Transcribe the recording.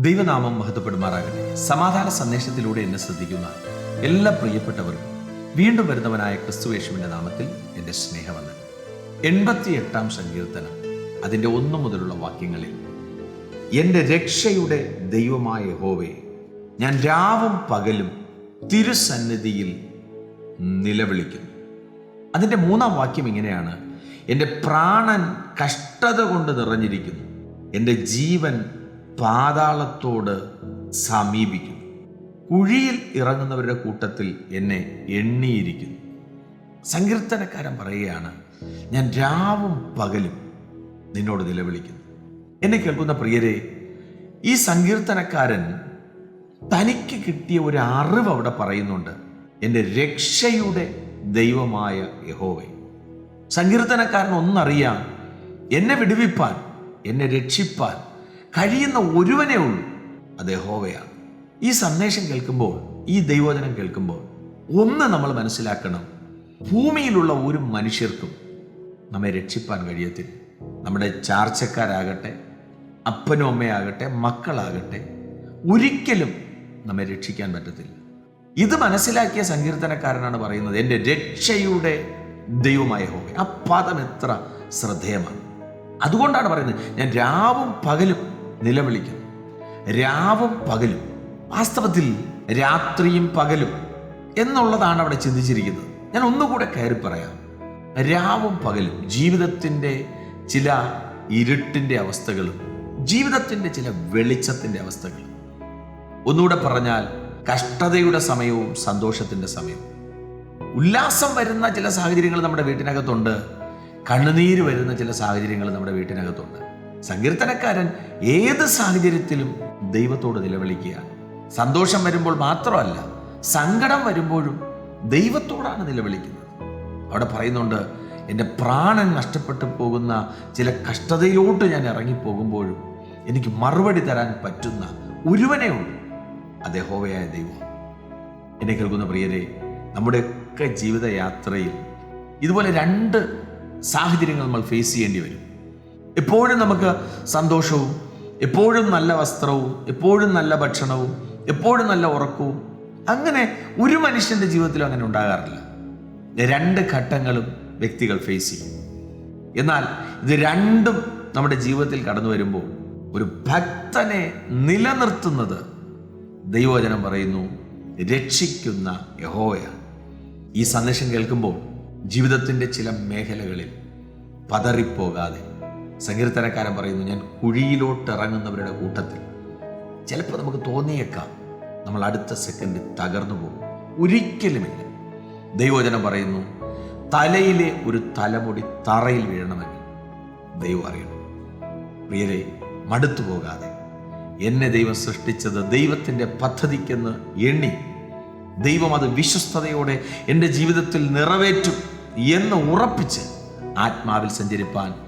ദൈവനാമം മഹത്വപ്പെടുമാറാകട്ടെ. സമാധാന സന്ദേശത്തിലൂടെ എന്നെ ശ്രദ്ധിക്കുന്ന എല്ലാ പ്രിയപ്പെട്ടവർക്കും വീണ്ടും വരുന്നവനായ ക്രിസ്തുവേഷുവിന്റെ നാമത്തിൽ എന്റെ സ്നേഹമെന്ന് എൺപത്തി എട്ടാം സങ്കീർത്തനം അതിന്റെ ഒന്നു മുതലുള്ള വാക്യങ്ങളിൽ എന്റെ രക്ഷയുടെ ദൈവമായ ഹോവേ ഞാൻ രാവും പകലും തിരുസന്നിധിയിൽ നിലവിളിക്കുന്നു. അതിന്റെ മൂന്നാം വാക്യം ഇങ്ങനെയാണ് എന്റെ പ്രാണൻ കഷ്ടത കൊണ്ട് നിറഞ്ഞിരിക്കുന്നു എന്റെ ജീവൻ പാതാളത്തോട് സമീപിക്കുന്നു. കുഴിയിൽ ഇറങ്ങുന്നവരുടെ കൂട്ടത്തിൽ എന്നെ എണ്ണിയിരിക്കുന്നു. സങ്കീർത്തനക്കാരൻ പറയുകയാണ് ഞാൻ രാവും പകലും നിന്നോട് നിലവിളിക്കുന്നു. എന്നെ കേൾക്കുന്ന പ്രിയരെ ഈ സങ്കീർത്തനക്കാരൻ തനിക്ക് കിട്ടിയ ഒരു അറിവ് അവിടെ പറയുന്നുണ്ട് എന്റെ രക്ഷയുടെ ദൈവമായ യഹോവേ. സങ്കീർത്തനക്കാരൻ ഒന്നറിയാം എന്നെ വിടുവിപ്പാൻ എന്നെ രക്ഷിപ്പാൻ കഴിയുന്ന ഒരുവനേ ഉള്ളൂ. അത് യഹോവയാണ്. ഈ സന്ദേശം കേൾക്കുമ്പോൾ ഈ ദൈവവചനം കേൾക്കുമ്പോൾ ഒന്ന് നമ്മൾ മനസ്സിലാക്കണം. ഭൂമിയിലുള്ള ഒരു മനുഷ്യർക്കും നമ്മെ രക്ഷിപ്പാൻ കഴിയത്തില്ല. നമ്മുടെ ചാർച്ചക്കാരാകട്ടെ അപ്പനും അമ്മയാകട്ടെ മക്കളാകട്ടെ ഒരിക്കലും നമ്മെ രക്ഷിക്കാൻ പറ്റത്തില്ല. ഇത് മനസ്സിലാക്കിയ സങ്കീർത്തനക്കാരനാണ് പറയുന്നത് എന്റെ രക്ഷയുടെ ദൈവമായ ഹോമ ആ പദം എത്ര ശ്രദ്ധേയമാണ്. അതുകൊണ്ടാണ് പറയുന്നത് ഞാൻ രാവും പകലും നിലവിളിക്കുന്നു. രാവും പകലും വാസ്തവത്തിൽ രാത്രിയും പകലും എന്നുള്ളതാണ് അവിടെ ചിന്തിച്ചിരിക്കുന്നത്. ഞാൻ ഒന്നുകൂടെ കയറി പറയാം. രാവും പകലും ജീവിതത്തിന്റെ ചില ഇരുട്ടിന്റെ അവസ്ഥകളും ജീവിതത്തിന്റെ ചില വെളിച്ചത്തിന്റെ അവസ്ഥകളും. ഒന്നുകൂടെ പറഞ്ഞാൽ കഷ്ടതയുടെ സമയവും സന്തോഷത്തിന്റെ സമയവും. ഉല്ലാസം വരുന്ന ചില സാഹചര്യങ്ങൾ നമ്മുടെ വീട്ടിനകത്തുണ്ട്. കണ്ണുനീര് വരുന്ന ചില സാഹചര്യങ്ങൾ നമ്മുടെ വീട്ടിനകത്തുണ്ട്. സങ്കീർത്തനക്കാരൻ ഏത് സാഹചര്യത്തിലും ദൈവത്തോട് നിലവിളിക്കുകയാണ് സന്തോഷം വരുമ്പോൾ മാത്രമല്ല സങ്കടം വരുമ്പോഴും ദൈവത്തോടാണ് നിലവിളിക്കുന്നത്. അവിടെ പറയുന്നുണ്ട് എന്റെ പ്രാണൻ നഷ്ടപ്പെട്ടു പോകുന്ന ചില കഷ്ടതയിലോട്ട് ഞാൻ ഇറങ്ങിപ്പോകുമ്പോഴും എനിക്ക് മറുപടി തരാൻ പറ്റുന്ന ഒരുവനേ ഉള്ളൂ. അത് യഹോവയായ ദൈവം. എന്നെ കേൾക്കുന്ന പ്രിയരെ നമ്മുടെയൊക്കെ ജീവിതയാത്രയിൽ ഇതുപോലെ രണ്ട് സാഹചര്യങ്ങൾ നമ്മൾ ഫേസ് ചെയ്യേണ്ടി വരും. എപ്പോഴും നമുക്ക് സന്തോഷവും എപ്പോഴും നല്ല വസ്ത്രവും എപ്പോഴും നല്ല ഭക്ഷണവും എപ്പോഴും നല്ല ഉറക്കവും അങ്ങനെ ഒരു മനുഷ്യന്റെ ജീവിതത്തിലും അങ്ങനെ ഉണ്ടാകാറില്ല. രണ്ട് ഘട്ടങ്ങളും വ്യക്തികൾ ഫേസ് ചെയ്യും. എന്നാൽ ഇത് രണ്ടും നമ്മുടെ ജീവിതത്തിൽ കടന്നു വരുമ്പോൾ ഒരു ഭക്തനെ നിലനിർത്തുന്നത് ദൈവവചനം പറയുന്നു രക്ഷിക്കുന്ന യഹോയ ഈ സന്ദേശം കേൾക്കുമ്പോൾ ജീവിതത്തിന്റെ ചില മേഖലകളിൽ പതറിപ്പോകാതെ സങ്കീർത്തനക്കാരൻ പറയുന്നു ഞാൻ കുഴിയിലോട്ട് ഇറങ്ങുന്നവരുടെ കൂട്ടത്തിൽ ചിലപ്പോൾ നമുക്ക് തോന്നിയേക്കാം നമ്മൾ അടുത്ത സെക്കൻഡിൽ തകർന്നു പോകും. ഒരിക്കലുമില്ല. ദൈവവചനം പറയുന്നു തലയിലെ ഒരു തലമുടി തറയിൽ വീഴണമെങ്കിൽ ദൈവം അറിയണം. പ്രിയരെ മടുത്തു പോകാതെ എന്നെ ദൈവം സൃഷ്ടിച്ചത് ദൈവത്തിന്റെ പദ്ധതിക്കെന്ന് എണ്ണി ദൈവം അത് വിശ്വസ്തയോടെ എന്റെ ജീവിതത്തിൽ നിറവേറ്റും എന്ന് ഉറപ്പിച്ച് ആത്മാവിൽ സഞ്ചരിപ്പാൻ